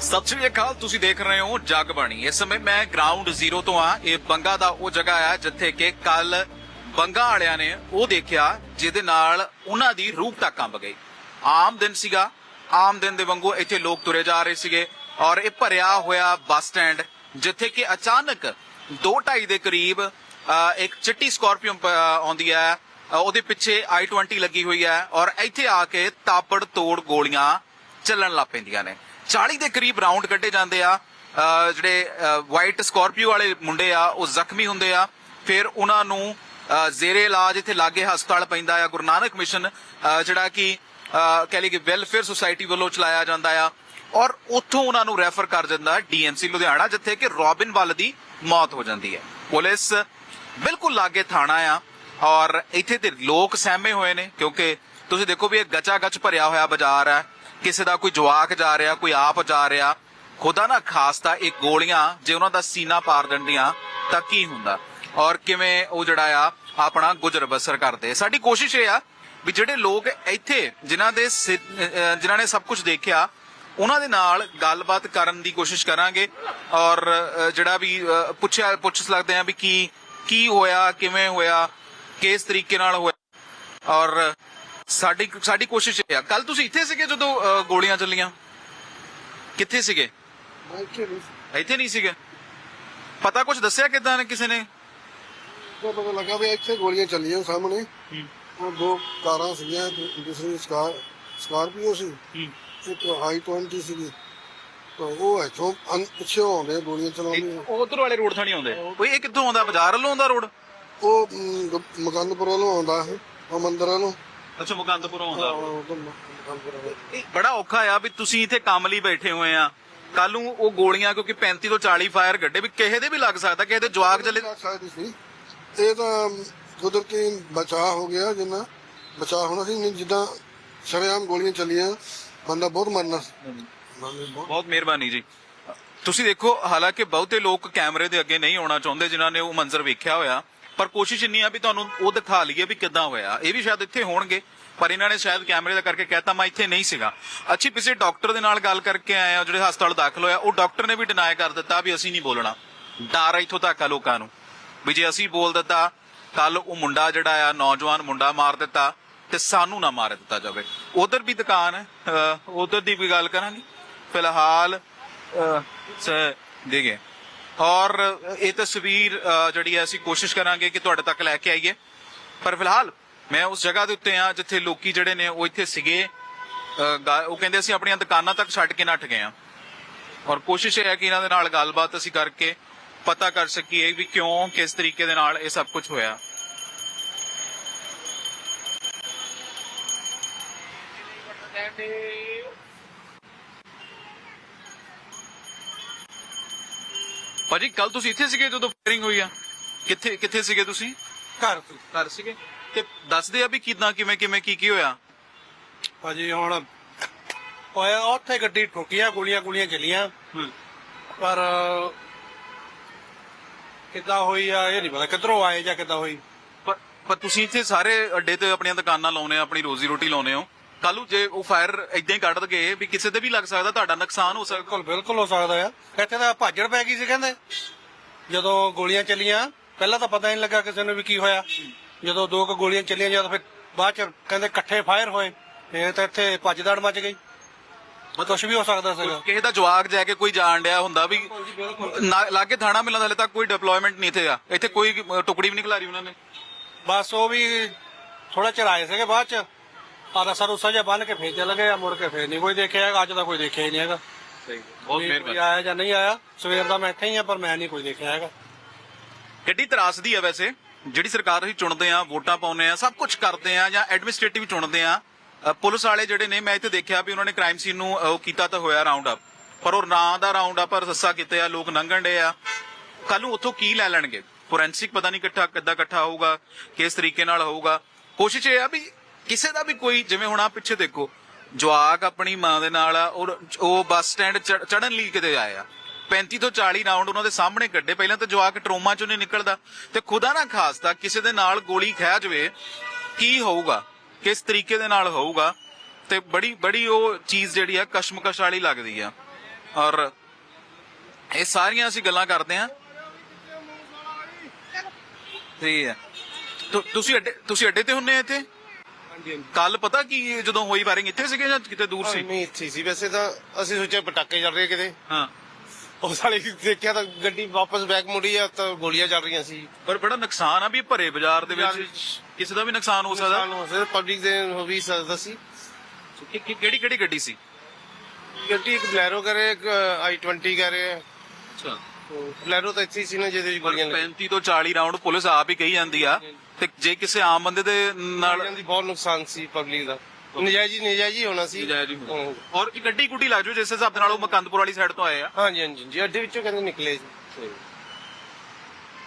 ਸਤਿ ਸ਼੍ਰੀ ਅਕਾਲ, ਤੁਸੀਂ ਦੇਖ ਰਹੇ ਹੋ ਜਗਬਾਣੀ। ਇਸ ਸਮੇਂ ਮੈਂ ਗਰਾਊਂਡ ਜ਼ੀਰੋ ਤੋਂ ਆ ਇਹ ਬੰਗਾ ਦਾ ਉਹ ਜਗ੍ਹਾ ਆ, ਜਿੱਥੇ ਕਿ ਕੱਲ ਬੰਗਾ ਵਾਲਿਆਂ ਨੇ ਉਹ ਦੇਖਿਆ, ਜਿਹਦੇ ਨਾਲ ਉਹਨਾਂ ਦੀ ਰੂਹ ਤੱਕ ਕੰਬ ਗਈ। ਆਮ ਦਿਨ ਸੀਗਾ। ਆਮ ਦਿਨ ਦੇ ਵਾਂਗੂ ਇੱਥੇ ਲੋਕ ਤੁਰੇ ਜਾ ਰਹੇ ਸੀਗੇ ਔਰ ਇਹ ਭਰਿਆ ਹੋਇਆ ਬੱਸ ਸਟੈਂਡ, ਜਿੱਥੇ ਕਿ ਅਚਾਨਕ 2:30 ਦੇ ਕਰੀਬ ਇੱਕ ਚਿੱਟੀ ਸਕਾਰਪੀਓ ਆਉਂਦੀ ਹੈ। ਉਹਦੇ ਪਿੱਛੇ i20 ਲੱਗੀ ਹੋਈ ਹੈ ਔਰ ਇੱਥੇ ਆ ਕੇ ਤਾਪੜ ਤੋੜ ਗੋਲੀਆਂ ਚੱਲਣ ਲੱਗ ਪੈਂਦੀਆਂ ਨੇ। 40 ਦੇ ਕਰੀਬ ਰਾਉਂਡ ਕੱਢੇ ਜਾਂਦੇ ਆ। ਜਿਹੜੇ ਵਾਈਟ ਸਕਾਰਪੀਓ ਵਾਲੇ ਮੁੰਡੇ ਆ, ਉਹ ਜ਼ਖਮੀ ਹੁੰਦੇ ਆ। ਫਿਰ ਉਹਨਾਂ ਨੂੰ ਜ਼ੇਰੇ ਇਲਾਜ ਇੱਥੇ ਲਾਗੇ ਹਸਪਤਾਲ ਪੈਂਦਾ ਆ। ਗੁਰੂ ਨਾਨਕ ਮਿਸ਼ਨ ਜਿਹੜਾ ਕਿ, ਅਹ, ਕਹਿ ਲਈ ਕਿ ਵੈਲਫੇਅਰ ਸੁਸਾਇਟੀ ਵੱਲੋਂ ਚਲਾਇਆ ਜਾਂਦਾ ਆ। ਔਰ ਉੱਥੋਂ ਉਹਨਾਂ ਨੂੰ ਰੈਫਰ ਕਰ ਦਿੰਦਾ ਡੀਐਮਸੀ ਲੁਧਿਆਣਾ, ਜਿੱਥੇ ਕਿ ਰੋਬਿਨ ਵੱਲ ਦੀ ਮੌਤ ਹੋ ਜਾਂਦੀ ਹੈ। ਪੁਲਿਸ ਬਿਲਕੁਲ ਲਾਗੇ ਥਾਣਾ ਆ ਔਰ ਇੱਥੇ ਤੇ ਲੋਕ ਸਹਿਮੇ ਹੋਏ ਨੇ ਕਿਉਂਕਿ ਤੁਸੀਂ ਦੇਖੋ ਵੀ ਇਹ ਗਚਾ ਗਚ ਭਰਿਆ ਹੋਇਆ ਬਾਜ਼ਾਰ ਹੈ। ਕਿਸੇ ਦਾ ਕੋਈ ਜਵਾਕ ਜਾ ਰਿਹਾ, ਕੋਈ ਆਪ ਜਾ ਰਿਹਾ। ਖੁਦਾ ਨਾ ਖਾਸ ਇਹ ਗੋਲੀਆਂ ਜੇ ਉਹਨਾਂ ਦਾ ਸੀਨਾ ਪਾਰ ਦਿੰਦੀਆਂ ਤਾਂ ਕੀ ਹੁੰਦਾ? ਔਰ ਕਿਵੇਂ ਉਹ ਜਿਹੜਾ ਆ, ਆਪਣਾ ਗੁਜ਼ਰ ਬਸਰ ਕਰਦੇ? ਸਾਡੀ ਕੋਸ਼ਿਸ਼ ਇਹ ਆ ਵੀ ਜਿਹੜੇ ਲੋਕ ਇੱਥੇ ਜਿਨ੍ਹਾਂ ਦੇ ਜਿਨ੍ਹਾਂ ਨੇ ਸਭ ਕੁਝ ਦੇਖਿਆ, ਉਹਨਾਂ ਦੇ ਨਾਲ ਗੱਲਬਾਤ ਕਰਨ ਦੀ ਕੋਸ਼ਿਸ਼ ਕਰਾਂਗੇ। ਔਰ ਜਿਹੜਾ ਵੀ ਪੁੱਛਿਆ, ਪੁੱਛ ਸਕਦੇ ਆ ਵੀ ਕੀ ਕੀ ਹੋਇਆ ਕਿਵੇਂ ਹੋਇਆ ਕਿਸ ਤਰੀਕੇ ਨਾਲ ਹੋਇਆ? ਔਰ ਸਾਡੀ ਸਾਡੀ ਕੋਸ਼ਿਸ਼ ਇਹ ਆ। ਕੱਲ ਤੁਸੀਂ ਇੱਥੇ ਸੀਗੇ ਜਦੋਂ ਗੋਲੀਆਂ ਚੱਲੀਆਂ? ਕਿੱਥੇ ਸੀਗੇ? ਇੱਥੇ ਨਹੀਂ ਸੀਗੇ? ਪਤਾ ਕੁਝ ਦੱਸਿਆ ਕਿਦਾਂ ਨੇ ਕਿਸੇ ਨੇ? ਪਤਾ ਲੱਗਾ ਵੀ ਇੱਥੇ ਗੋਲੀਆਂ ਚੱਲੀਆਂ ਸਾਹਮਣੇ। ਉਹ ਦੋ ਕਾਰਾਂ ਸੀਗੀਆਂ ਦੂ- ਦੂਸਰੀ ਸਕਾਰ ਸਕਾਰਪੀਓ ਸੀ। ਇੱਕ ਆਈ 20 ਸੀਗੀ। ਉਹ ਇੱਥੋਂ ਪਿੱਛੇ ਆਉਂਦੇ ਗੋਲੀਆਂ ਚਲਾਉਂਦੇ ਉਧਰ ਵਾਲੇ ਰੋਡ ਥਾਣੀ ਆਉਂਦੇ ਓਏ ਇਹ ਕਿੱਥੋਂ ਆਉਂਦਾ ਬਾਜ਼ਾਰ ਵੱਲੋਂ ਆਉਂਦਾ ਰੋਡ? ਉਹ ਮੁਕੰਦਪੁਰ ਵੱਲੋਂ ਆਉਂਦਾ ਹੈ ਉਹ ਮੰਦਰਾਂ ਨੂੰ। ਅੱਛਾ ਮੁਕੰਦਪੁਰੋਂ ਉਹ ਤੋਂ ਮੁਕੰਦਪੁਰ ਵੱਲੋਂ। ਇਹ ਬੜਾ ਔਖਾ ਆ ਵੀ ਤੁਸੀਂ ਇੱਥੇ ਕੰਮ ਲਈ ਬੈਠੇ ਹੋਏ ਆ। ਕੱਲ ਨੂੰ ਉਹ ਗੋਲੀਆਂ ਕਿਉਂਕਿ 35 ਤੋਂ 40 ਫਾਇਰ ਗੱਡੇ ਵੀ ਕਿਸੇ ਦੇ ਵੀ ਲੱਗ ਸਕਦਾ ਕਿਸੇ ਦੇ ਜਵਾਕ ਜਲੇ ਲੱਗ ਸਕਦੀ ਸੀ। ਇਹ ਤਾਂ ਕੁਦਰਤੀ ਬਚਾਅ ਹੋ ਗਿਆ ਜਿੰਨਾ। ਬਚਾਅ ਹੋਣਾ ਸੀ ਨਹੀਂ ਜਿੱਦਾਂ ਸ਼ਰੇਆਮ ਗੋਲੀਆਂ ਚੱਲੀਆਂ ਬੰਦਾ ਬਹੁਤ ਮਰਨਾ ਸੀ। ਬਹੁਤ ਮਿਹਰਬਾਨੀ ਜੀ। ਤੁਸੀਂ ਦੇਖੋ, ਹਾਲਾਂਕਿ ਬਹੁਤੇ ਲੋਕ ਕੈਮਰੇ ਦੇ ਅੱਗੇ ਨਹੀਂ ਆਉਣਾ ਚਾਹੁੰਦੇ, ਜਿਨ੍ਹਾਂ ਨੇ ਉਹ ਮੰਜ਼ਰ ਵੇਖਿਆ ਹੋਇਆ। ਪਰ ਕੋਸ਼ਿਸ਼ ਇੰਨੀ ਆ ਵੀ ਤੁਹਾਨੂੰ ਉਹ ਦਿਖਾ ਲਈਏ ਵੀ ਕਿੱਦਾਂ ਹੋਇਆ। ਇਹ ਵੀ ਸ਼ਾਇਦ ਇੱਥੇ ਹੋਣਗੇ, ਪਰ ਇਹਨਾਂ ਨੇ ਸ਼ਾਇਦ ਕੈਮਰੇ ਦਾ ਕਰਕੇ ਕਹਿਤਾ, ਮੈਂ ਇੱਥੇ ਨਹੀਂ ਸੀਗਾ। ਅੱਛੀ, ਪਿਛੇ ਡਾਕਟਰ ਦੇ ਨਾਲ ਗੱਲ ਕਰਕੇ ਆਏ ਆ, ਜਿਹੜੇ ਹਸਪਤਾਲ ਦਾਖਲ ਹੋਇਆ, ਉਹ ਡਾਕਟਰ ਨੇ ਵੀ ਡਿਨਾਈ ਕਰ ਦਿੱਤਾ ਵੀ ਅਸੀਂ ਨਹੀਂ ਬੋਲਣਾ। ਡਰ ਇੱਥੋਂ ਤੱਕ ਆ ਲੋਕਾਂ ਨੂੰ ਵੀ ਜੇ ਅਸੀਂ ਬੋਲ ਦਿੱਤਾ, ਕੱਲ ਉਹ ਮੁੰਡਾ ਜਿਹੜਾ ਆ, ਨੌਜਵਾਨ ਮੁੰਡਾ ਮਾਰ ਦਿੱਤਾ ਤੇ ਸਾਨੂੰ ਨਾ ਮਾਰ ਦਿੱਤਾ ਜਾਵੇ। ਉਧਰ ਵੀ ਦੁਕਾਨ ਹੈ ਉਧਰ ਦੀ ਵੀ ਗੱਲ ਕਰਾਂਗੇ? ਫਿਲਹਾਲ ਦੇਖੇ ਔਰ ਇਹ ਤਸਵੀਰ ਜਿਹੜੀ ਹੈ, ਅਸੀਂ ਕੋਸ਼ਿਸ਼ ਕਰਾਂਗੇ ਕਿ ਤੁਹਾਡੇ ਤੱਕ ਲੈ ਕੇ ਆਈਏ। ਪਰ ਫਿਲਹਾਲ, ਮੈਂ ਉਸ ਜਗ੍ਹਾ ਦੇ ਉੱਤੇ ਆ ਜਿੱਥੇ ਲੋਕੀ ਜਿਹੜੇ ਨੇ, ਉਹ ਇੱਥੇ ਸੀਗੇ। ਉਹ ਕਹਿੰਦੇ ਅਸੀਂ ਆਪਣੀਆਂ ਦੁਕਾਨਾਂ ਤੱਕ ਛੱਡ ਕੇ ਨੱਠ ਗਏ ਆ ਔਰ ਕੋਸ਼ਿਸ਼ ਇਹ ਹੈ ਕਿ ਇਹਨਾਂ ਦੇ ਨਾਲ ਗੱਲਬਾਤ ਅਸੀਂ ਕਰਕੇ ਪਤਾ ਕਰ ਸਕੀਏ ਵੀ ਕਿਉਂ, ਕਿਸ ਤਰੀਕੇ ਦੇ ਨਾਲ ਇਹ ਸਭ ਕੁਝ ਹੋਇਆ। ਭਾਜੀ ਕੱਲ ਤੁਸੀਂ ਇੱਥੇ ਸੀਗੇ ਜਦੋਂ ਫਾਇਰਿੰਗ ਹੋਈ ਆ? ਕਿੱਥੇ ਕਿੱਥੇ ਸੀਗੇ ਤੁਸੀਂ? ਘਰ ਤੋਂ ਘਰ ਸੀਗੇ। ਤੇ ਦੱਸਦੇ ਆ ਵੀ ਕਿਦਾਂ ਕਿਵੇਂ ਕਿਵੇਂ ਕੀ ਕੀ ਹੋਇਆ? ਭਾਜੀ ਹੁਣ ਹੋਇਆ ਉੱਥੇ ਗੱਡੀ ਠੋਕੀਆਂ ਗੋਲੀਆਂ ਗੋਲੀਆਂ ਚੱਲੀਆਂ। ਪਰ ਕਿੱਦਾਂ ਹੋਈ ਆ ਇਹ ਨਹੀਂ ਪਤਾ ਕਿੱਧਰੋਂ ਆਏ ਜਾਂ ਕਿੱਦਾਂ ਹੋਈ। ਪਰ ਪਰ ਤੁਸੀਂ ਇੱਥੇ ਸਾਰੇ ਅੱਡੇ ਤੇ ਆਪਣੀਆਂ ਦੁਕਾਨਾਂ ਲਾਉਨੇ ਆ ਆਪਣੀ ਰੋਜ਼ੀ ਰੋਟੀ ਲਾਉਨੇ ਹੋ? ਕੱਲ ਜੇ ਉਹ ਫਾਇਰ ਇਦਾਂ ਹੀ ਕੱਢ ਦਗੇ ਵੀ ਕਿਸੇ ਤੇ ਵੀ ਲੱਗ ਸਕਦਾ ਤੁਹਾਡਾ ਨੁਕਸਾਨ ਹੋ ਸਕਦਾ। ਬਿਲਕੁਲ ਬਿਲਕੁਲ ਹੋ ਸਕਦਾ ਆ ਇੱਥੇ ਤਾਂ ਭਾਜੜ ਪੈ ਗਈ ਸੀ ਕਹਿੰਦੇ। ਜਦੋਂ ਗੋਲੀਆਂ ਚੱਲੀਆਂ ਪਹਿਲਾਂ ਤਾਂ ਪਤਾ ਹੀ ਨਹੀਂ ਲੱਗਾ ਕਿਸੇ ਨੂੰ ਵੀ ਕੀ ਹੋਇਆ। ਜਦੋਂ ਦੋ ਕੁ ਗੋਲੀਆਂ ਚੱਲੀਆਂ ਜਦ ਫਿਰ ਬਾਅਦ ਚ ਕਹਿੰਦੇ ਇਕੱਠੇ ਫਾਇਰ ਹੋਏ ਫੇਰ ਤਾਂ ਇੱਥੇ ਭੱਜਦੜ ਮਚ ਗਈ। ਕੁਝ ਵੀ ਹੋ ਸਕਦਾ ਸੀਗਾ। ਕਿਸੇ ਦਾ ਜਵਾਕ ਜਾ ਕੇ ਕੋਈ ਜਾਣ ਡਿਆ ਹੁੰਦਾ ਵੀ ਨਾ- ਲਾਗੇ ਥਾਣਾ ਮਿਲਣ ਹਲੇ ਤੱਕ ਕੋਈ ਡਿਪਲੋਇਮੈਂਟ ਨਹੀਂ ਇੱਥੇ ਆ। ਇੱਥੇ ਕੋਈ ਅ, ਟੁਕੜੀ ਵੀ ਨਹੀਂ ਖਿਲਾਰੀ ਉਹਨਾਂ ਨੇ। ਬਸ ਉਹ ਵੀ ਥੋੜਾ ਚਿਰ ਆਏ ਸੀਗੇ ਬਾਅਦ ਚ। ਆਦਾ ਸਰ ਉਸਾ ਜਿਹਾ ਬੰਨ ਕੇ ਫੇਰ ਚਲੇ ਗਏ ਆ ਮੁੜ ਕੇ ਫੇਰ ਨਹੀਂ ਕੋਈ ਦੇਖਿਆ ਹੈਗਾ ਅੱਜ ਤਾਂ ਕੋਈ ਦੇਖਿਆ ਹੀ ਨਹੀਂ ਹੈਗਾ। ਬਹੁਤ ਵੀ ਕੋਈ ਮਿਹਰਬਾਨੀ। ਆਇਆ ਜਾਂ ਨਹੀਂ ਆਇਆ ਸਵੇਰ ਦਾ ਮੈਂ ਇੱਥੇ ਹੀ ਆ ਪਰ ਮੈਂ ਨਹੀਂ ਕੋਈ ਦੇਖਿਆ ਹੈਗਾ। ਗੱਡੀ ਤਰਾਸਦੀ ਆ ਵੈਸੇ ਜਿਹੜੀ ਸਰਕਾਰ ਅਸੀਂ ਚੁਣਦੇ ਆ ਵੋਟਾਂ ਪਾਉਂਦੇ ਆ ਸਭ ਕੁਝ ਕਰਦੇ ਆ ਜਾਂ ਐਡਮਿਨਿਸਟ੍ਰੇਟਿਵ ਚੁਣਦੇ ਆ। ਅ, ਪੁਲਿਸ ਵਾਲੇ ਜਿਹੜੇ ਨੇ ਮੈਂ ਇੱਥੇ ਦੇਖਿਆ ਵੀ ਉਹਨਾਂ ਨੇ ਕ੍ਰਾਈਮ ਸੀਨ ਨੂੰ ਅ, ਉਹ ਕੀਤਾ ਤਾਂ ਹੋਇਆ ਰਾਉਂਡ ਅਪ ਪਰ ਉਹ ਨਾਂ ਦਾ ਰਾਉਂਡ ਅਪ ਰੱਸਾ ਕੀਤੇ ਆ ਲੋਕ ਲੰਘਣ ਡੇ ਆ। ਕੱਲ ਨੂੰ ਉੱਥੋਂ ਕੀ ਲੈ ਲੈਣਗੇ? ਫੋਰੈਂਸਿਕ ਪਤਾ ਨਹੀਂ ਇਕੱਠਾ ਕਿੱਦਾਂ ਇਕੱਠਾ ਹੋਊਗਾ ਕਿਸ ਤਰੀਕੇ ਨਾਲ ਹੋਊਗਾ। ਕੋਸ਼ਿਸ਼ ਇਹ ਆ ਵੀ ਕਿਸੇ ਦਾ ਵੀ ਕੋਈ, ਜਿਵੇਂ ਹੁਣ ਆ ਪਿੱਛੇ ਦੇਖੋ, ਜਵਾਕ ਆਪਣੀ ਮਾਂ ਦੇ ਨਾਲ ਆ, ਔਰ ਉਹ ਬੱਸ ਸਟੈਂਡ ਚੜਨ ਲਈ ਕਿਤੇ ਆਏ 35 ਤੋਂ 40 ਰਾਉਂਡ ਉਹਨਾਂ ਦੇ ਸਾਹਮਣੇ ਕੱਢੇ। ਪਹਿਲਾਂ ਤਾਂ ਜਵਾਕ ਟਰੋਮਾ ਚੋਂ ਨਹੀਂ ਨਿਕਲਦਾ। ਤੇ ਖੁਦਾ ਨਾ ਖਾਸਤਾ, ਕਿਸੇ ਦੇ ਨਾਲ ਗੋਲੀ ਖਹਿ ਜਾਵੇ, ਕੀ ਹੋਊਗਾ? ਕਿਸ ਤਰੀਕੇ ਦੇ ਨਾਲ ਹੋਊਗਾ? ਤੇ ਬੜੀ ਬੜੀ ਉਹ ਚੀਜ਼ ਜਿਹੜੀ ਆ, ਕਸ਼ਮਕਸ਼ ਵਾਲੀ ਲੱਗਦੀ ਆ। ਔਰ ਇਹ ਸਾਰੀਆਂ ਅਸੀਂ ਗੱਲਾਂ ਕਰਦੇ ਆ। ਠੀਕ ਹੈ। ਤੁਸੀਂ ਅੱਡੇ ਤੁਸੀਂ ਅੱਡੇ ਤੇ ਹੁੰਨੇ ਆ ਇੱਥੇ? ਕੱਲ ਪਤਾ ਕੀ ਜਦੋਂ ਹੋਈ ਵਾਰਿੰਗ ਇੱਥੇ ਸੀਗੇ ਜਾਂ ਕਿਤੇ ਦੂਰ ਸੀ? ਨਹੀਂ ਇੱਥੇ ਸੀ। ਵੈਸੇ ਤਾਂ ਅਸੀਂ ਸੋਚਿਆ ਪਟਾਕੇ ਚੱਲ ਰਹੇ ਕਿਤੇ। ਹਾਂ। ਉਹ ਸਾਲੇ ਦੇਖਿਆ ਤਾਂ ਗੱਡੀ ਵਾਪਸ ਬੈਕ ਮੁੜੀ ਆ ਤਾਂ ਗੋਲੀਆਂ ਚੱਲ ਰਹੀਆਂ ਸੀ। ਪਰ ਬੜਾ ਨੁਕਸਾਨ ਆ ਵੀ ਭਰੇ ਬਾਜ਼ਾਰ ਦੇ ਵਿੱਚ ਕਿਸੇ ਦਾ ਵੀ ਨੁਕਸਾਨ ਹੋ ਸਕਦਾ। ਪਬਲਿਕ ਦੇ ਹੋ ਵੀ ਸਕਦਾ ਸੀ। ਕਿ- ਕਿ- ਕਿਹੜੀ ਕਿਹੜੀ ਗੱਡੀ ਸੀ? ਗੱਡੀ ਇੱਕ ਬਲੈਰੋ ਕਰੇ ਇੱਕ ਆਈ 20 ਕਰੇ ਅੱਛਾ। ਬਲੈਰੋ ਤਾਂ ਇੱਥੇ ਹੀ ਸੀ ਨਾ ਜਿਹਦੇ ਵਿੱਚ ਗੋਲੀਆਂ ਲੱਗੀਆਂ। 35 ਤੋਂ 40 ਰਾਉਂਡ ਪੁਲਿਸ ਆਪ ਹੀ ਕਹੀ ਜਾਂਦੀ ਆ। ਤੇ ਜੇ ਕਿਸੇ ਆਮ ਬੰਦੇ ਦੇ ਨਾਲ ਦੀ ਬਹੁਤ ਨੁਕਸਾਨ ਸੀ ਪਬਲਿਕ ਦਾ। ਨਜਾਇਜ਼ ਹੀ ਨਜਾਇਜ਼ ਹੀ ਹੋਣਾ ਸੀ। ਨਜਾਇਜ਼ ਹੀ ਹੋਣਾ। ਔਰ ਇੱਕ ਗੱਡੀ ਗੁੱਡੀ ਲੱਗ ਜਾਓ ਜਿਸ ਹਿਸਾਬ ਦੇ ਨਾਲ ਉਹ ਮਕੰਦਪੁਰ ਵਾਲੀ ਸਾਈਡ ਤੋਂ ਆਏ ਆ। ਹਾਂਜੀ ਹਾਂਜੀ ਜੀ ਅੱਡੇ ਵਿੱਚੋਂ ਕਹਿੰਦੇ ਨਿਕਲੇ ਸੀ।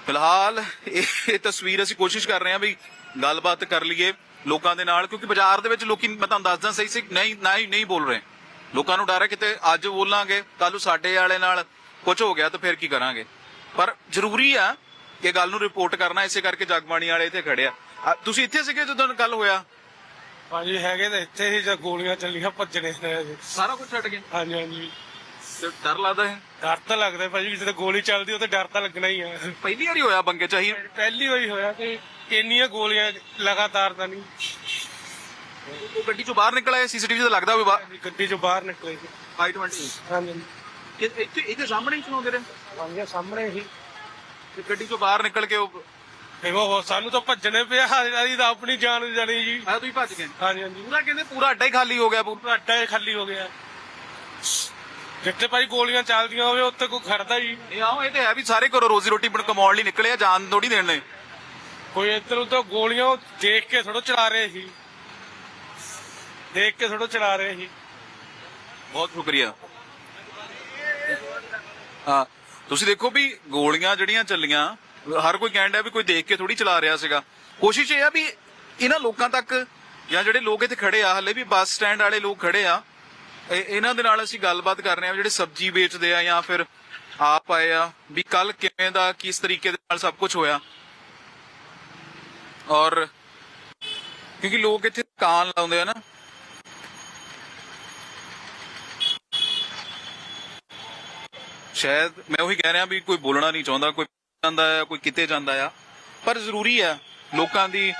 ਫਿਲਹਾਲ ਇਹ ਇਹ ਤਸਵੀਰ ਅਸੀਂ ਕੋਸ਼ਿਸ਼ ਕਰ ਰਹੇ ਹਾਂ ਵੀ ਗੱਲਬਾਤ ਕਰ ਲਈਏ ਲੋਕਾਂ ਦੇ ਨਾਲ ਕਿਉਂਕਿ ਬਾਜ਼ਾਰ ਦੇ ਵਿੱਚ ਲੋਕੀ ਮੈਂ ਤੁਹਾਨੂੰ ਦੱਸਦਾ ਸਹੀ ਸੀ ਨਹੀਂ ਨਾ ਹੀ ਨਹੀਂ ਬੋਲ ਰਹੇ। ਲੋਕਾਂ ਨੂੰ ਡਰ ਹੈ ਕਿਤੇ ਅੱਜ ਬੋਲਾਂਗੇ ਕੱਲ ਨੂੰ ਸਾਡੇ ਵਾਲੇ ਨਾਲ ਕੁਝ ਹੋ ਗਿਆ ਤਾਂ ਫਿਰ ਕੀ ਕਰਾਂਗੇ। ਪਰ ਜ਼ਰੂਰੀ ਆ ਕਿ ਗੱਲ ਨੂੰ ਰਿਪੋਰਟ ਕਰਨਾ ਇਸੇ ਕਰਕੇ ਜਗਬਾਣੀ ਵਾਲੇ ਇੱਥੇ ਖੜੇ ਆ। ਤੁਸੀਂ ਇੱਥੇ ਸੀਗੇ ਜਦੋਂ ਗੱਲ ਹੋਇਆ? ਭਾਜੀ ਹੈਗੇ ਤਾਂ ਇੱਥੇ ਹੀ ਜਦ ਗੋਲੀਆਂ ਚੱਲੀਆਂ ਭੱਜਣੇ ਨੇ ਜੀ। ਸਾਰਾ ਕੁਝ ਛੱਡ ਗਿਆ ਹਾਂਜੀ ਹਾਂਜੀ। ਤੇ ਡਰ ਲੱਗਦਾ ਹੈ ਡਰ ਤਾਂ ਲੱਗਦਾ ਭਾਜੀ ਜਦੋਂ ਗੋਲੀ ਚੱਲਦੀ ਉਹ ਤੇ ਡਰ ਤਾਂ ਲੱਗਣਾ ਹੀ ਆ। ਪਹਿਲੀ ਵਾਰੀ ਹੋਇਆ ਬੰਗੇ ਚਾਹੀ ਪਹਿਲੀ ਵਾਰੀ ਹੋਇਆ ਕਿ ਇੰਨੀਆਂ ਗੋਲੀਆਂ ਲਗਾਤਾਰ ਤਾਂ ਨਹੀਂ। ਉਹ ਗੱਡੀ ਚੋਂ ਬਾਹਰ ਨਿਕਲ ਆਏ ਸੀਸੀਟੀਵੀ ਤੇ ਲੱਗਦਾ ਹੋਵੇ ਗੱਡੀ ਚੋਂ ਬਾਹਰ ਨਿਕਲੇ ਸੀ। ਆਈ 20 ਹਾਂਜੀ। ਇੱਥੇ ਇੱਥੇ ਸਾਹਮਣੇ ਹੀ ਚਲਾਉਂਦੇ ਰਹੇ ਹਾਂਜੀ ਸਾਹਮਣੇ ਹੀ। ਤੇ ਗੱਡੀ ਚੋਂ ਬਾਹਰ ਨਿਕਲ ਕੇ ਉਹ ਉਹ ਸਾਨੂੰ ਤਾਂ ਭੱਜਣੇ ਪਿਆ ਹਾਰੀ ਤਾਂ ਆਪਣੀ ਜਾਨ ਜਾਣੀ ਜੀ। ਆ ਤੁਸੀਂ ਭੱਜ ਗਏ। ਹਾਂਜੀ ਹਾਂਜੀ। ਪੂਰਾ ਕਹਿੰਦੇ ਪੂਰਾ ਅੱਡਾ ਹੀ ਖਾਲੀ ਹੋ ਗਿਆ ਪੂਰਾ। ਅੱਡਾ ਹੀ ਖਾਲੀ ਹੋ ਗਿਆ। ਜਿੱਥੇ ਭਾਈ ਗੋਲੀਆਂ ਚੱਲਦੀਆਂ ਹੋਵੇ ਉੱਥੇ ਕੋਈ ਖੜਦਾ ਜੀ ਇਹ ਆਓ ਇਹ ਤੇ ਹੈ ਵੀ ਸਾਰੇ ਘਰੋਂ ਰੋਜ਼ੀ ਰੋਟੀ ਬਣ ਕਮਾਉਣ ਲਈ ਨਿਕਲੇ ਆ ਜਾਨ ਥੋੜੀ ਦੇਣੇ ਕੋਈ ਇੱਧਰ ਉੱਧਰ ਗੋਲੀਆਂ ਦੇਖ ਕੇ ਥੋੜੋ ਚਲਾ ਰਹੇ ਸੀ। ਦੇਖ ਕੇ ਥੋੜੋ ਚਲਾ ਰਹੇ ਸੀ। ਬਹੁਤ ਸ਼ੁਕਰੀਆ। ਹਾਂ। ਤੁਸੀਂ ਦੇਖੋ ਵੀ ਗੋਲੀਆਂ ਜਿਹੜੀਆਂ ਚੱਲੀਆਂ, ਹਰ ਕੋਈ ਕਹਿਣ ਵੀ ਕੋਈ ਦੇਖ ਕੇ ਥੋੜੀ ਚਲਾ ਰਿਹਾ ਸੀਗਾ। ਕੋਸ਼ਿਸ਼ ਇਹ ਆ ਵੀ ਇਹਨਾਂ ਲੋਕਾਂ ਤੱਕ ਜਾਂ ਜਿਹੜੇ ਲੋਕ ਇੱਥੇ ਖੜੇ ਆ, ਹਲੇ ਵੀ ਬੱਸ ਸਟੈਂਡ ਵਾਲੇ ਲੋਕ ਖੜੇ ਆ ਇਹਨਾਂ ਦੇ ਨਾਲ ਅਸੀਂ ਗੱਲਬਾਤ ਕਰ ਰਹੇ ਆ ਜਿਹੜੇ ਸਬਜ਼ੀ ਵੇਚਦੇ ਆ ਜਾਂ ਫਿਰ ਆਪ ਆਏ ਆ, ਵੀ ਕੱਲ ਕਿਵੇਂ ਦਾ, ਕਿਸ ਤਰੀਕੇ ਦੇ ਨਾਲ ਸਭ ਕੁਝ ਹੋਇਆ। ਔਰ ਕਿਉਂਕਿ ਲੋਕ ਇੱਥੇ ਕਾਨ ਲਾਉਂਦੇ ਆ ਨਾ ਸ਼ਾਇਦ ਮੈਂ ਉਹੀ ਕਹਿ ਰਿਹਾ ਵੀ ਕੋਈ ਬੋਲਣਾ ਨਹੀਂ ਚਾਹੁੰਦਾ ਕੋਈ ਜਾਂਦਾ ਆ ਕੋਈ ਕਿਤੇ ਜਾਂਦਾ ਆ। ਪਰ ਜ਼ਰੂਰੀ ਆ ਲੋਕਾਂ ਦੀ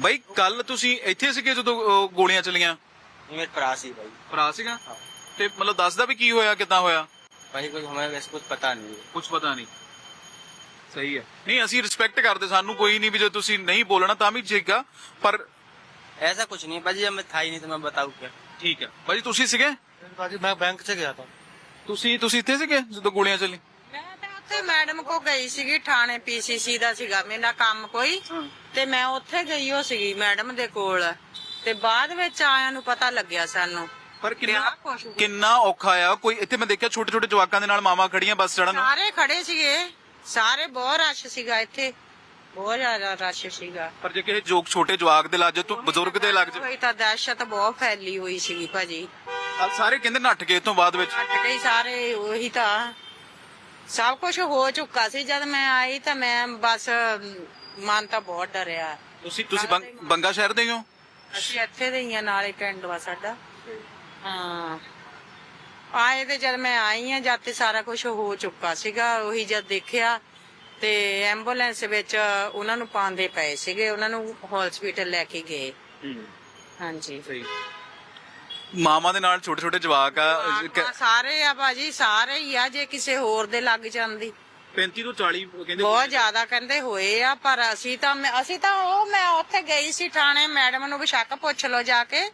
ਬਈ ਕੱਲ ਤੁਸੀਂ ਇੱਥੇ ਸੀਗੇ ਜਦੋਂ ਗੋਲੀਆਂ ਚਲੀਆਂ? ਮੇਰੇ ਭਰਾ ਸੀ ਭਾਈ ਭਰਾ ਸੀਗਾ? ਤੇ ਮਤਲਬ ਦੱਸਦਾ ਵੀ ਕੀ ਹੋਇਆ ਕਿਦਾਂ ਹੋਇਆ? ਭਾਈ ਕੋਈ ਹਮੇ ਵੈਸੇ ਕੁਝ ਪਤਾ ਨਹੀਂ। ਕੁਝ ਪਤਾ ਨਹੀਂ। ਸਹੀ ਹੈ ਨਹੀਂ ਅਸੀਂ ਰਿਸਪੈਕਟ ਕਰਦੇ ਸਾਨੂੰ ਕੋਈ ਨਹੀਂ ਵੀ ਜੇ ਤੁਸੀਂ ਨਹੀਂ ਬੋਲਣਾ ਤਾਂ ਵੀ ਠੀਕ ਆ ਪਰ ਐਸਾ ਕੁਝ ਨਹੀਂ। ਭਾਜੀ ਮੈਂ ਥਾ ਨਹੀਂ ਤਾਂ ਮੈਂ ਬਤਾਉ ਕਿਆ। ਠੀਕ ਹੈ ਭਾਜੀ ਤੁਸੀਂ ਸੀਗੇ? ਭਾਜੀ ਮੈਂ ਬੈਂਕ 'ਚ ਗਿਆ ਤਾਂ। ਤੁਸੀਂ ਤੁਸੀਂ ਇੱਥੇ ਸੀਗੇ ਜਦੋਂ ਗੋਲੀਆਂ ਚੱਲੀ ਮੈਂ ਤਾਂ ਉੱਥੇ ਮੈਡਮ ਕੋ ਗਈ ਸੀਗੀ ਥਾਣੇ ਪੀਸੀਸੀ ਦਾ ਸੀਗਾ ਮੇਰਾ ਕੰਮ ਕੋਈ। ਤੇ ਮੈਂ ਉੱਥੇ ਗਈ ਹੋ ਸੀਗੀ ਮੈਡਮ ਦੇ ਕੋਲ। ਤੇ ਬਾਅਦ ਵਿੱਚ ਆਇਆਂ ਨੂੰ ਪਤਾ ਲੱਗਿਆ ਸਾਨੂੰ। ਪਰ ਕਿੰਨਾ ਕਿੰਨਾ ਕੁਛ ਔਖਾ ਆ। ਕੋਈ ਇੱਥੇ ਮੈਂ ਦੇਖਿਆ ਛੋਟੇ ਛੋਟੇ ਜਵਾਕਾਂ ਦੇ ਨਾਲ ਮਾਮਾ ਖੜੀਆਂ ਬੱਸ ਚੜਨ ਨੂੰ। ਸਾਰੇ ਖੜੇ ਸੀਗੇ। ਸਾਰੇ ਬਹੁਤ ਰਸ਼ ਸੀਗਾ ਇੱਥੇ। ਬਹੁਤ ਜ਼ਿਆਦਾ ਰਸ਼ ਸੀਗਾ। ਪਰ ਜੇ ਕਿਸੇ ਜੋਕ ਛੋਟੇ ਜਵਾਕ ਦੇ ਲੱਜ ਤੂੰ ਬਜ਼ੁਰਗ ਦੇ ਲੱਗ ਜਾ। ਹੋਈ ਤਾਂ ਦਹਿਸ਼ਤ ਬਹੁਤ ਫੈਲੀ ਹੋਈ ਸੀਗੀ ਭਾਜੀ। ਸਾਰੇ ਕਹਿੰਦੇ ਨੱਠ ਗਏ ਇਥੋਂ ਬਾਅਦ ਵਿੱਚ। ਹਟ ਗਈ ਸਾਰੇ ਉਹੀ ਤਾਂ। ਸਭ ਕੁਝ ਹੋ ਚੁੱਕਾ ਸੀ ਜਦ ਮੈਂ ਆਈ ਤਾਂ ਮੈਂ ਬਸ ਮਨ ਤਾਂ ਬਹੁਤ ਡਰਿਆ। ਤੁਸੀਂ ਤੁਸੀਂ ਬੰਗ- ਬੰਗਾ ਸ਼ਹਿਰ ਦੇ ਹੀ ਹੋ? ਅਸੀਂ ਇੱਥੇ ਦੇ ਹੀ ਆ ਨਾਲੇ ਪਿੰਡ ਵਾ ਸਾਡਾ। ਹਾਂ। ਆਏ ਤੇ ਜਦ ਮੈਂ ਆਈ ਆ ਜਦ ਤੇ ਸਾਰਾ ਕੁਝ ਹੋ ਚੁੱਕਾ ਸੀਗਾ ਉਹੀ ਜਦ ਦੇਖਿਆ ਤੇ ਐਂਬੂਲੈਂਸ ਵਿੱਚ ਉਹਨਾਂ ਨੂੰ ਪਾਉਂਦੇ ਪਏ ਸੀਗੇ ਉਹਨਾਂ ਨੂੰ ਹਸਪੀਟਲ ਲੈ ਕੇ ਗਏ। ਹਾਂਜੀ। ਸਹੀ। ਮਾਮਾ ਦੇ ਨਾਲ ਛੋਟੇ ਛੋਟੇ ਜਵਾਕ ਆ ਹਾਂ, ਸਾਰੇ ਆ ਬਾਜੀ ਸਾਰੇ ਹੀ ਆ ਜੇ ਕਿਸੇ ਹੋਰ ਦੇ ਲੱਗ ਜਾਂਦੀ। 35 ਤੋਂ 40 ਕਹਿੰਦੇ ਬਹੁਤ ਜ਼ਿਆਦਾ ਕਹਿੰਦੇ ਹੋਏ ਆ ਪਰ ਅਸੀਂ ਤਾਂ ਅਸੀਂ ਤਾਂ ਉਹ ਮੈਂ ਉੱਥੇ ਗਈ ਸੀ ਥਾਣੇ ਮੈਡਮ ਨੂੰ ਬਿਸ਼ੱਕ ਪੁੱਛ ਲਓ ਜਾ ਕੇ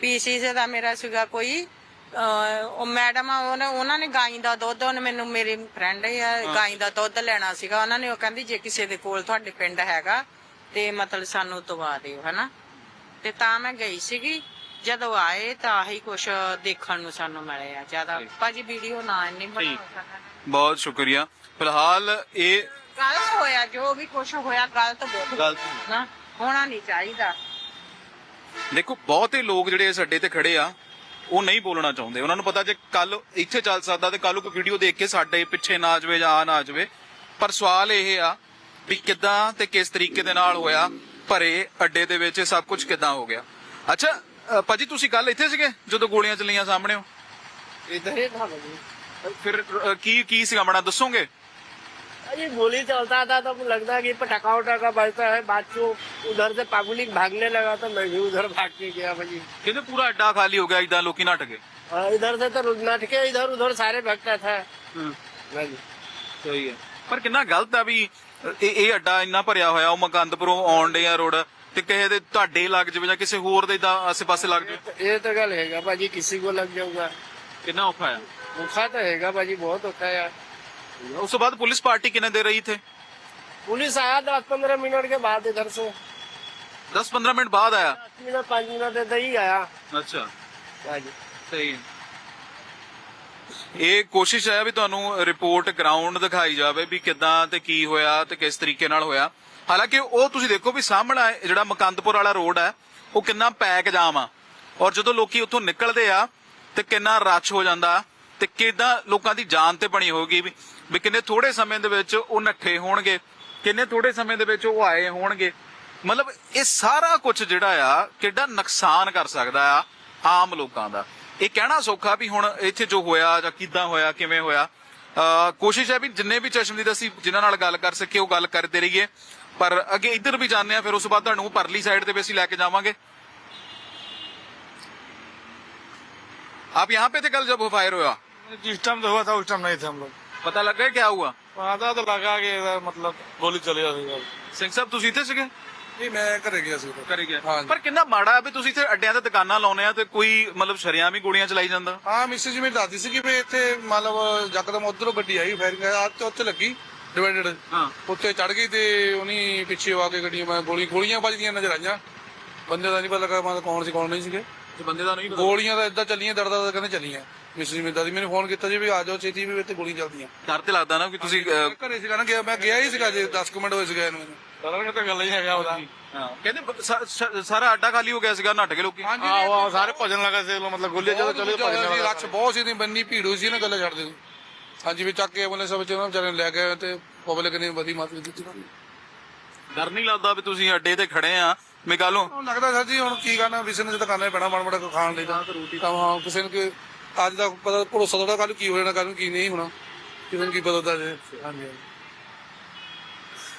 ਪੀਸੀਸੀ ਦਾ ਮੇਰਾ ਸੀਗਾ ਕੋਈ ਅਹ, ਉਹ ਮੈਡਮ ਉਹਨੇ ਉਹਨਾਂ ਨੇ ਗਾਈ ਦਾ ਦੁੱਧ ਉਹਨੇ ਮੈਨੂੰ ਮੇਰੀ ਫਰੈਂਡ ਆ ਗਾਈ ਦਾ ਦੁੱਧ ਲੈਣਾ ਸੀਗਾ ਉਹਨਾਂ ਨੇ ਉਹ ਕਹਿੰਦੀ ਜੇ ਕਿਸੇ ਦੇ ਕੋਲ ਤੁਹਾਡੇ ਪਿੰਡ ਹੈਗਾ ਤੇ ਮਤਲਬ ਸਾਨੂੰ ਦਵਾ ਦਿਓ ਹਨਾ? ਤੇ ਤਾਂ ਮੈਂ ਗਈ ਸੀਗੀ ਜਦੋਂ ਆਏ ਤਾਂ ਆਹੀ ਕੁਛ ਦੇਖਣ ਨੂੰ ਸਾਨੂੰ ਮਿਲਿਆ ਜ਼ਿਆਦਾ ਭਾਜੀ ਵੀਡੀਓ ਨਾ ਨਹੀਂ ਬਣਾ ਸਕਦਾ ਬਹੁਤ ਸ਼ੁਕਰੀਆ। ਫਿਲਹਾਲ ਇਹ ਗਲਤ ਹੋਇਆ ਜੋ ਵੀ ਕੁਛ ਹੋਇਆ ਗਲਤ ਬਹੁਤ ਗਲਤ ਨਾ ਹੋਣਾ ਨਹੀਂ ਚਾਹੀਦਾ। ਦੇਖੋ ਬਹੁਤੇ ਲੋਕ ਜਿਹੜੇ ਇਸ ਅੱਡੇ ਤੇ ਖੜੇ ਆ ਉਹ ਨਹੀਂ ਬੋਲਣਾ ਚਾਹੁੰਦੇ। ਉਹਨਾਂ ਨੂੰ ਪਤਾ ਜੇ ਕੱਲ ਇੱਥੇ ਚੱਲ ਸਕਦਾ ਤੇ ਕੱਲ ਕੋਈ ਵੀਡੀਓ ਦੇਖ ਕੇ ਸਾਡੇ ਪਿੱਛੇ ਨਾ ਆ ਜਾਵੇ ਜਾਂ ਆ ਨਾ ਆ ਜਾਵੇ। ਪਰ ਸਵਾਲ ਇਹ ਆ ਵੀ ਕਿੱਦਾਂ ਤੇ ਕਿਸ ਤਰੀਕੇ ਦੇ ਨਾਲ ਹੋਇਆ ਭਰੇ ਅੱਡੇ ਦੇ ਵਿੱਚ ਇਹ ਸਭ ਕੁਝ ਕਿੱਦਾਂ ਹੋ ਗਿਆ। ਅੱਛਾ ਅ, ਭਾਜੀ ਤੁਸੀਂ ਕੱਲ ਇੱਥੇ ਸੀਗੇ ਜਦੋਂ ਗੋਲੀਆਂ ਚੱਲੀਆਂ ਸਾਹਮਣੇ ਹੋ इधर ही था भाई ਫਿਰ ਅ, ਕੀ ਕੀ ਸੀਗਾ ਮੜਾ ਦੱਸੋਗੇ अरे गोली चलता था तो लगता कि पटाखा उटाखा बजता है बच्चों उधर से पब्लिक भागने लगा तो मैं भी उधर भाग के गया भाई ਕਹਿੰਦੇ ਪੂਰਾ ਅੱਡਾ ਖਾਲੀ ਹੋ ਗਿਆ ਇਦਾਂ ਲੋਕੀ ਨੱਟ ਗਏ और इधर से तो नट के इधर उधर सारे भगता था भाई ਸਹੀ ਹੈ ਪਰ ਕਿੰਨਾ ਗਲਤ ਆ ਵੀ ਇਹ ਇਹ ਅੱਡਾ ਇੰਨਾ ਭਰਿਆ ਹੋਇਆ ਉਹ ਮਕੰਦਪੁਰੋਂ ਆਉਣ ਡਿਆ ਰੋਡ ਤੇ ਕਿਸੇ ਦੇ ਤੁਹਾਡੇ ਲੱਗ ਜਾਵੇ ਜਾਂ ਕਿਸੇ ਹੋਰ ਦੇ ਇਦਾਂ ਆਸੇ-ਪਾਸੇ ਲੱਗ ਜਾਵੇ ये तो गल हैगा भाजी किसी को लग जाऊंगा ਕਿੰਨਾ ਔਖਾ ਆ मुखा तो हैगा भाजी बहुत होता है यार ਉਸ ਤੋਂ ਬਾਅਦ ਪੁਲਿਸ ਪਾਰਟੀ ਕਿੰਨੇ ਦੇ ਰਹੀ ਥੇ पुलिस आया दस पंद्रह मिनट के बाद इधर से 10-15 ਮਿੰਟ ਬਾਅਦ ਆਇਆ दस मिनट पाँच मिनट इधर ही आया ਅੱਛਾ भाजी ਸਹੀ ਹੈ ਇਹ ਕੋਸ਼ਿਸ਼ ਹੈ ਵੀ ਤੁਹਾਨੂੰ ਰਿਪੋਰਟ ਗਰਾਊਂਡ ਦਿਖਾਈ ਜਾਵੇ ਵੀ ਕਿੱਦਾਂ ਤੇ ਕੀ ਹੋਇਆ ਤੇ ਕਿਸ ਤਰੀਕੇ ਨਾਲ ਹੋਇਆ। ਹਾਲਾਂਕਿ ਉਹ ਤੁਸੀਂ ਦੇਖੋ ਵੀ ਸਾਹਮਣਾ ਜਿਹੜਾ ਮਕੰਦਪੁਰ ਵਾਲਾ ਰੋਡ ਹੈ, ਉਹ ਕਿੰਨਾ ਪੈਕ ਜਾਮ ਆ। ਔਰ ਜਦੋਂ ਲੋਕੀ ਉੱਥੋਂ ਨਿਕਲਦੇ ਆ, ਤੇ ਕਿੰਨਾ ਰਸ਼ ਹੋ ਜਾਂਦਾ, ਤੇ ਕਿਦਾਂ ਲੋਕਾਂ ਦੀ ਜਾਨ ਤੇ ਬਣੀ ਹੋਗੀ ਵੀ ਕਿੰਨੇ ਥੋੜੇ ਸਮੇਂ ਦੇ ਵਿੱਚ ਉਹ ਨੱਠੇ ਹੋਣਗੇ, ਕਿੰਨੇ ਥੋੜੇ ਸਮੇਂ ਦੇ ਵਿੱਚ ਉਹ ਆਏ ਹੋਣਗੇ। ਮਤਲਬ ਇਹ ਸਾਰਾ ਕੁਝ ਜਿਹੜਾ ਆ, ਕਿੱਡਾ ਨੁਕਸਾਨ ਕਰ ਸਕਦਾ ਆ ਆਮ ਲੋਕਾਂ ਦਾ। ਇਹ ਕਹਿਣਾ ਸੌਖਾ ਵੀ ਹੁਣ ਇੱਥੇ ਜੋ ਹੋਇਆ ਜਾਂ ਕਿੱਦਾਂ ਹੋਇਆ ਕਿਵੇਂ ਹੋਇਆ ਅ ਕੋਸ਼ਿਸ਼ ਹੈ ਵੀ ਜਿੰਨੇ ਵੀ ਚਸ਼ਮਦੀਦ ਅਸੀਂ ਜਿਨ੍ਹਾਂ ਨਾਲ ਗੱਲ ਕਰ ਸਕੇ ਉਹ ਗੱਲ ਕਰਦੇ ਰਹੀਏ ਪਰ ਅੱਗੇ ਇੱਧਰ ਵੀ ਜਾਂਦੇ ਆ ਫਿਰ ਉਸ ਤੋਂ ਬਾਅਦ ਤੁਹਾਨੂੰ ਪਰਲੀ ਸਾਈਡ ਤੇ ਵੀ ਅਸੀਂ ਲੈ ਕੇ ਜਾਵਾਂਗੇ आप यहाँ पे थे कल जब वो फायर हुआ जिस टाइम तो हुआ था उस टाइम नहीं थे हम लोग पता लग गया क्या हुआ आधा तो लगा के इधर मतलब गोली चली जाती ਸਿੰਘ ਸਾਹਿਬ ਤੁਸੀਂ ਇੱਥੇ ਨਹੀਂ ਮੈਂ ਘਰੇ ਗਿਆ ਸੀ ਉਦੋਂ। ਕਰੀ ਗਿਆ। ਪਰ ਕਿੰਨਾ ਮਾੜਾ ਹੈ ਵੀ ਤੁਸੀਂ ਇੱਥੇ ਅੱਡਿਆਂ ਤੇ ਦੁਕਾਨਾਂ ਲਾਉਨੇ ਆ ਤੇ ਕੋਈ ਮਤਲਬ ਸ਼ਰਿਆਮ ਹੀ ਗੋਲੀਆਂ ਚਲਾਈ ਜਾਂਦਾ? ਹਾਂ ਮਿਸਿਸ ਜੀ ਮੇਰੀ ਦੱਸਦੀ ਸੀ ਕਿ ਵੀ ਇੱਥੇ ਮਤਲਬ ਜਕਦਮ ਉਧਰੋਂ ਗੱਡੀ ਆਈ ਫਾਇਰਿੰਗ ਆ ਤੇ ਉੱਥੇ ਲੱਗੀ ਡਿਵਾਈਡਡ ਹਾਂ। ਉੱਤੇ ਚੜ ਗਈ ਤੇ ਉਹਨੀ ਪਿੱਛੇ ਆ ਕੇ ਗੱਡੀਆਂ ਮੈਂ ਗੋਲੀ ਗੋਲੀਆਂ ਵੱਜਦੀਆਂ ਨਜ਼ਰ ਆਈਆਂ। ਬੰਦੇ ਦਾ ਨਹੀਂ ਪਤਾ ਲੱਗਾ ਮਤਲਬ ਕੌਣ ਸੀ ਕੌਣ ਨਹੀਂ ਸੀਗੇ। ਤੇ ਬੰਦੇ ਦਾ ਨਹੀਂ ਗੋਲੀਆਂ ਤਾਂ ਇਦਾਂ ਚੱਲੀਆਂ ਦਰਦਾਂ ਦਰਦ ਕਹਿੰਦੇ ਚੱਲੀਆਂ। ਮਿਸ ਜੀ ਮੇਰੀ ਦਾਦੀ ਮੈਨੂੰ ਫੋਨ ਕੀਤਾ ਜੀ ਵੀ ਆ ਜਾਓ ਛੇਤੀ ਵੀ ਇੱਥੇ ਗੋਲੀਆਂ ਚੱਲਦੀਆਂ। ਡਰ ਤੇ ਲੱਗਦਾ ਨਾ ਕਿ ਤੁਸੀਂ ਘਰੇ ਸੀਗਾ ਨਾ ਗਿਆ ਮੈਂ ਗਿਆ ਹੀ ਸੀਗਾ ਜੇ 10 ਕੁ ਮਿੰਟ ਹੋਏ ਸੀਗਾ ਇਹਨੂੰ। ਮੈਨੂੰ ਤਾਂ ਗੱਲ ਹੀ ਹੈਗਾ ਉਹਦਾ। ਹਾਂ। ਕਹਿੰਦੇ ਬ- ਸਾ- ਸਾ- ਸਾਰਾ ਅੱਡਾ ਖਾਲੀ ਹੋ ਗਿਆ ਸੀਗਾ ਨੱਟ ਕੇ ਲੋਕੀ। ਹਾਂਜੀ ਆਹ ਸਾਰੇ ਭਜਨ ਲੱਗਾ ਸੀ ਮਤਲਬ ਗੋਲੀਆਂ ਜਦੋਂ ਚਲੇ ਭਜਨ ਲੱਗਾ ਰੱਛ ਬਹੁਤ ਸੀ ਨਹੀਂ ਬੰਨੀ ਭੀੜ ਹੋਈ ਸੀ ਨਾ ਗੱਲਾਂ ਛੱਡਦੇ ਸੀ ਹਾਂਜੀ ਵੀ ਚੱਕ ਕੇ ਉਹਨੇ ਸਭ ਚ ਉਹਨਾਂ ਵਿਚਾਰੇ ਨੂੰ ਲੈ ਗਏ ਤੇ ਪਬਲਿਕ ਨੇ ਵਧੀ ਮਾਤ ਦਿੱਤੀ ਉਹਨਾਂ ਨੂੰ ਡਰ ਨਹੀਂ ਲੱਗਦਾ ਵੀ ਤੁਸੀਂ ਅੱਡੇ ਤੇ ਖੜੇ ਆ। ਮੈਂ ਗੱਲ ਨੂੰ ਹੁਣ ਲੱਗਦਾ ਸਰ ਜੀ ਹੁਣ ਕੀ ਕਰਨਾ ਨੇ ਤਾਂ ਕਰਨਾ ਹੀ ਪੈਣਾ ਮਾੜਾ ਮਾੜਾ ਕੁ ਖਾਣ ਲਈ ਤਾਂ। ਤਾਂ ਹਾਂ ਕਿਸੇ ਨੂੰ ਕਿ ਅੱਜ ਦਾ ਪਤਾ ਭਰੋਸਾ ਥੋੜਾ ਕੱਲ ਕੀ ਹੋ ਜਾਣਾ ਕੱਲ ਕੀ ਨਹੀਂ ਹੋਣਾ। ਕਿਸੇ ਨੂੰ ਕੀ ਪਤਾ ਜੇ। ਹਾਂਜੀ ਹਾਂਜੀ।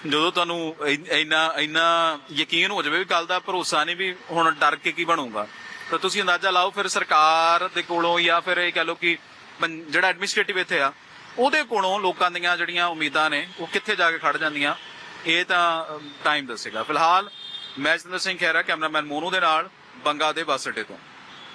ਜਦੋਂ ਤੁਹਾਨੂੰ ਇੰਨਾ ਇੰਨਾ ਯਕੀਨ ਹੋ ਜਾਵੇ ਵੀ ਕੱਲ ਦਾ ਭਰੋਸਾ ਨਹੀਂ ਵੀ ਹੁਣ ਡਰ ਕੇ ਕੀ ਬਣੂਗਾ, ਤਾਂ ਤੁਸੀਂ ਅੰਦਾਜ਼ਾ ਲਾਓ ਫਿਰ ਸਰਕਾਰ ਦੇ ਕੋਲੋਂ ਜਾਂ ਫਿਰ ਇਹ ਕਹ ਲਓ ਕਿ ਪੰ- ਜਿਹੜਾ ਐਡਮਿਨਿਸਟ੍ਰੇਟਿਵ ਇੱਥੇ ਆ, ਉਹਦੇ ਕੋਲੋਂ ਲੋਕਾਂ ਦੀਆਂ ਜਿਹੜੀਆਂ ਉਮੀਦਾਂ ਨੇ, ਉਹ ਕਿੱਥੇ ਜਾ ਕੇ ਖੜ ਜਾਂਦੀਆਂ, ਇਹ ਤਾਂ ਟਾਈਮ ਦੱਸੇਗਾ। ਫਿਲਹਾਲ ਮੈਂ ਜਤਿੰਦਰ ਸਿੰਘ ਖਹਿਰਾ, ਕੈਮਰਾਮੈਨ ਮੋਨੂ ਦੇ ਨਾਲ, ਬੰਗਾ ਦੇ ਬੱਸ ਅੱਡੇ ਤੋਂ।